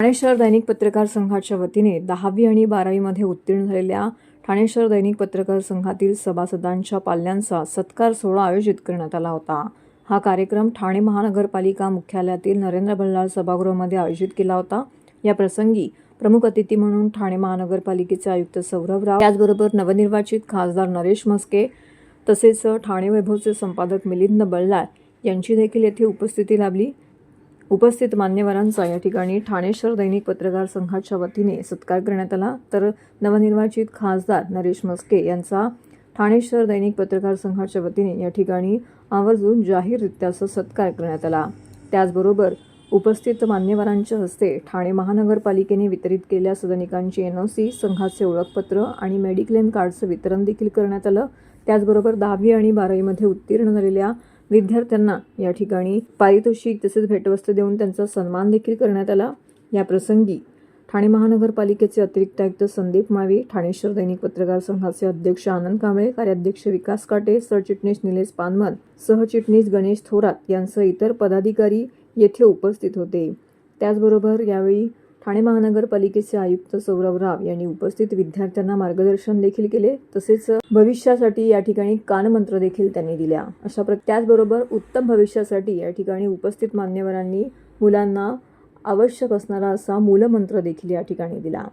ठाणे शहर दैनिक पत्रकार संघाच्या वतीने दहावी आणि बारावीमध्ये उत्तीर्ण झालेल्या ठाणे शहर दैनिक पत्रकार संघातील सभासदांच्या पाल्यांचा सत्कार सोहळा आयोजित करण्यात आला होता. हा कार्यक्रम ठाणे महानगरपालिका मुख्यालयातील नरेंद्र बल्लाळ सभागृहामध्ये आयोजित केला होता. या प्रसंगी प्रमुख अतिथी म्हणून ठाणे महानगरपालिकेचे आयुक्त सौरभ राव त्याचबरोबर नवनिर्वाचित खासदार नरेश म्हस्के तसेच ठाणे वैभवचे संपादक मिलिंद बल्लाळ यांची देखील येथे उपस्थिती लाभली. उपस्थित मान्यवरांचा या ठिकाणी ठाणेश्वर दैनिक पत्रकार संघाच्या वतीने सत्कार करण्यात आला. तर नवनिर्वाचित खासदार नरेश मस्के यांचा ठाणेश्वर दैनिक पत्रकार संघाच्या वतीने या ठिकाणी आवर्जून जाहीररित्याचा सत्कार करण्यात आला. त्याचबरोबर उपस्थित मान्यवरांच्या हस्ते ठाणे महानगरपालिकेने वितरित केलेल्या सदनिकांची एन ओ सी संघाचे ओळखपत्र आणि मेडिक्लेम कार्डचं वितरण देखील करण्यात आलं. त्याचबरोबर दहावी आणि बारावीमध्ये उत्तीर्ण झालेल्या विद्यार्थ्यांना या ठिकाणी पारितोषिक तसेच भेटवस्तू देऊन त्यांचा सन्मान देखील करण्यात आला. या प्रसंगी ठाणे महानगरपालिकेचे अतिरिक्त आयुक्त संदीप मावी ठाणेश्वर दैनिक पत्रकार संघाचे अध्यक्ष आनंद कांबळे कार्याध्यक्ष विकास काटे सरचिटणीस निलेश पानमल सहचिटणीस गणेश थोरात यांसह इतर पदाधिकारी येथे उपस्थित होते. त्याचबरोबर यावेळी ठाणे महानगरपालिकेचे आयुक्त सौरभ राव यांनी उपस्थित विद्यार्थ्यांना मार्गदर्शन देखील केले तसेच भविष्यासाठी या ठिकाणी कानमंत्र देखील त्यांनी दिल्या. अशा प्र त्याचबरोबर उत्तम भविष्यासाठी या ठिकाणी उपस्थित मान्यवरांनी मुलांना आवश्यक असणारा असा मूलमंत्र देखील या ठिकाणी दिला.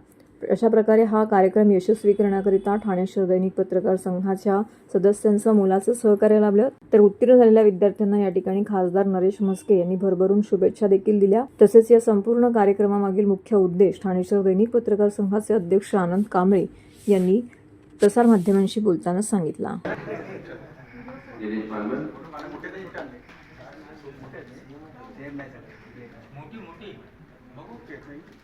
अशा प्रकारे हा कार्यक्रम यशस्वी करण्याकरिता ठाणे शहर दैनिक पत्रकार संघाच्या सदस्यांचं मुलाचं सहकार्य लाभलं. तर उत्तीर्ण झालेल्या विद्यार्थ्यांना या ठिकाणी खासदार नरेश म्हस्के यांनी भरभरून शुभेच्छा देखील दिल्या. तसेच या संपूर्ण कार्यक्रमामागील मुख्य उद्देश ठाणे शहर दैनिक पत्रकार संघाचे अध्यक्ष आनंद कांबळे यांनी प्रसारमाध्यमांशी बोलताना सांगितला. दिनेश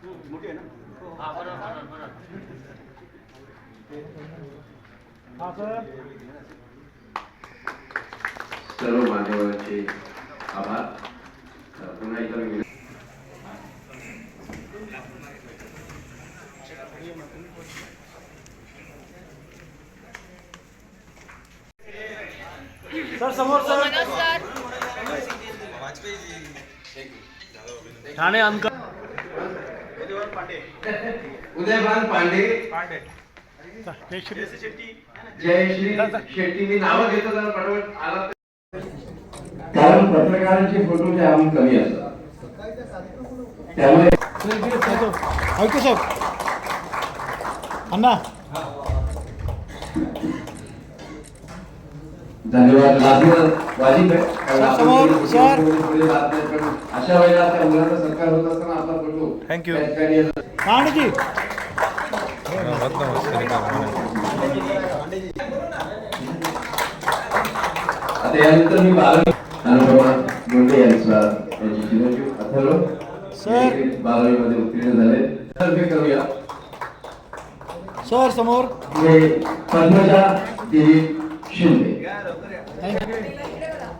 पालमन सर्व मान्यवरांचे आभार. पुन्हा एकदा सर समोर सर. ठाणे अंक उदयभान पांडे. जय श्री जयश्री शेट्टी. मी नावं घेतो जरा पटपट आला कारण पत्रकारांचे फोटो ते आम्ही कमी असतात. त्यामुळे ऐकू सर. अण्णा. धन्यवाद. वाजिब आहे आपण पण अशा वेळेला त्या मुलांचा सत्कार होत असताना आपला चिरंजीव अथर्व. सर. समोर. पद्मजा दिलीप शिंदे.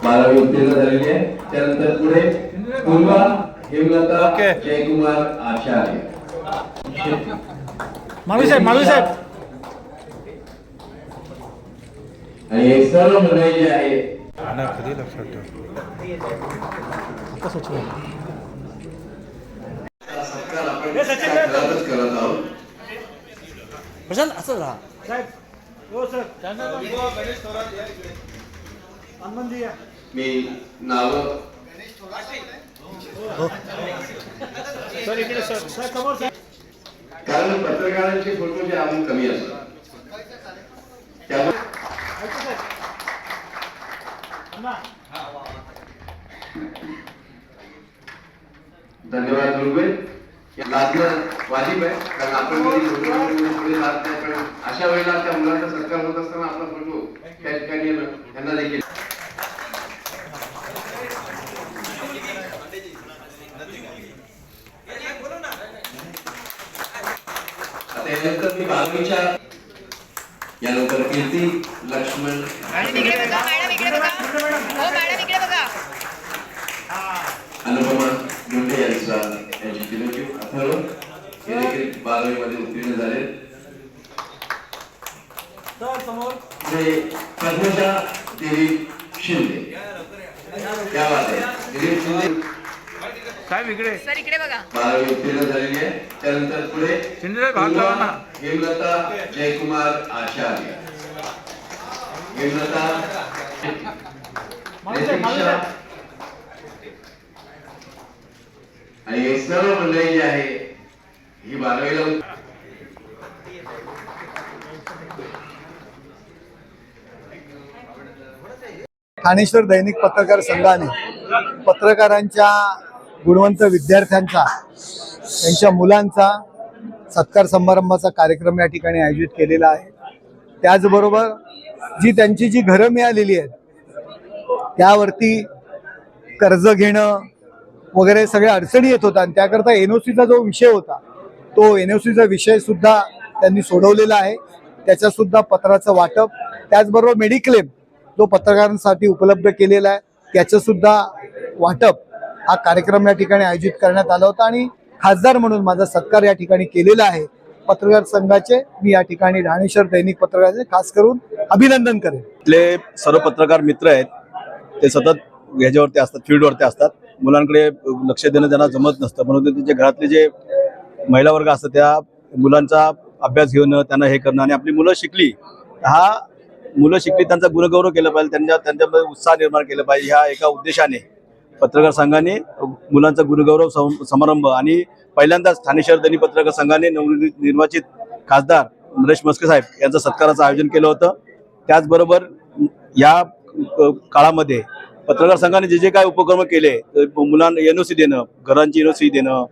बारावी उत्तीर्ण झालेली आहे. त्यानंतर पुढे पूर्वा हेमलता. जयकुमार आचार्य माळवी साहेब माळवी साहेब. आणि हे सर्व मंडळी जे आहे ठेवू? आहोत प्रशांत असं राहा साहेब हो सर. हनुमानजी या. मी नाव कारण पत्रकारांचे फोटो जे आम्ही कमी असतात त्यामुळे धन्यवाद दुर्गे लाजणं वाजिब आहे कारण आपण पुढे जात नाही पण अशा वेळेला त्या मुलांचा सत्कार होत असताना आपला फोटो त्या ठिकाणी त्यांना देखील आता यानंतर मी बालमीच्या यानंतर कीर्ती लक्ष्मण मॅडम इकडे बघा मॅडम इकडे बघा. हो मॅडम इकडे बघा. अनुपमा मुंडे यांचा यांची चिरंजीव अथर्व. हे देखील बारावीमध्ये उत्तीर्ण झाले. पुढे पद्मजा दिलीप शिंदे. क्या बात आहे दिलीप शिंदे. साहेब इकडे सर इकडे बघा. झालेली आहे. त्यानंतर पुढे शिंदे भाग लावा ना. हेमलता जयकुमार आचार्य. हेमलता प्रतीक्षा आणि हे सर्व मंडळी जी आहे ही बारावीला ठाणेश्वर दैनिक पत्रकार संघाने पत्रकारांच्या गुणवंत विद्यार्थ्यांचा त्यांच्या मुलांचा सत्कार समारंभाचा कार्यक्रम या ठिकाणी आयोजित केलेला आहे. त्याचबरोबर जी त्यांची जी घरं मिळालेली आहेत त्यावरती कर्ज घेणं वगैरे सगळ्या अडचणी येत होत्या आणि त्याकरता एन ओ सीचा जो विषय होता तो एन ओ सीचा विषय सुद्धा त्यांनी सोडवलेला आहे. त्याच्या सुद्धा पत्राचं वाटप त्याचबरोबर मेडिक्लेम जो पत्रकारांसाठी उपलब्ध केलेला आहे त्याचं सुद्धा वाटप हा कार्यक्रम या ठिकाणी आयोजित करण्यात आला होता आणि खासदार म्हणून माझा सत्कार या ठिकाणी केलेला आहे. पत्रकार संघाचे मी या ठिकाणी राणेश्वर दैनिक पत्रकाराचे खास करून अभिनंदन करेन. आपले सर्व पत्रकार मित्र आहेत ते सतत ह्याच्यावरती असतात फील्डवरती असतात. मुलांकडे लक्ष देणं त्यांना जमत नसतं. म्हणून त्यांचे घरातले जे महिला वर्ग असतात त्या मुलांचा अभ्यास घेणं त्यांना हे करणं आणि आपली मुलं शिकली हा मुलं शिकली त्यांचा गुणगौरव केला पाहिजे त्यांच्या त्यांच्यामध्ये उत्साह निर्माण केला पाहिजे ह्या एका उद्देशाने. पत्रकार संघाने मुलांचा गुरुगौरव सम- समारंभ आणि पहिल्यांदाच ठाणेश्वर दैनिक पत्रकार संघाने नवनिर्वाचित खासदार नरेश मस्के साहेब यांचं सत्काराचं आयोजन केलं होतं. त्याचबरोबर या काळामध्ये पत्रकार संघाने जे जे काय उपक्रम केले तर मुलांना एनओसी देणं घरांची एनओसी देणं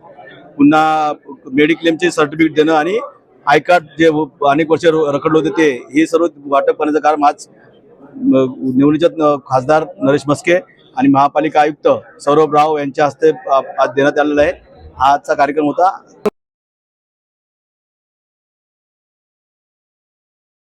पुन्हा मेडिक्लेमचे सर्टिफिकेट देणं आणि आय कार्ड जे अनेक वर्ष रखडलं होते ते हे सर्व वाटप करण्याचं काम आज म, निवडणुकीत खासदार नरेश मस्के आणि महापालिका आयुक्त सौरभ राव यांच्या हस्ते आज देण्यात आलेला आहे. हा आजचा कार्यक्रम होता.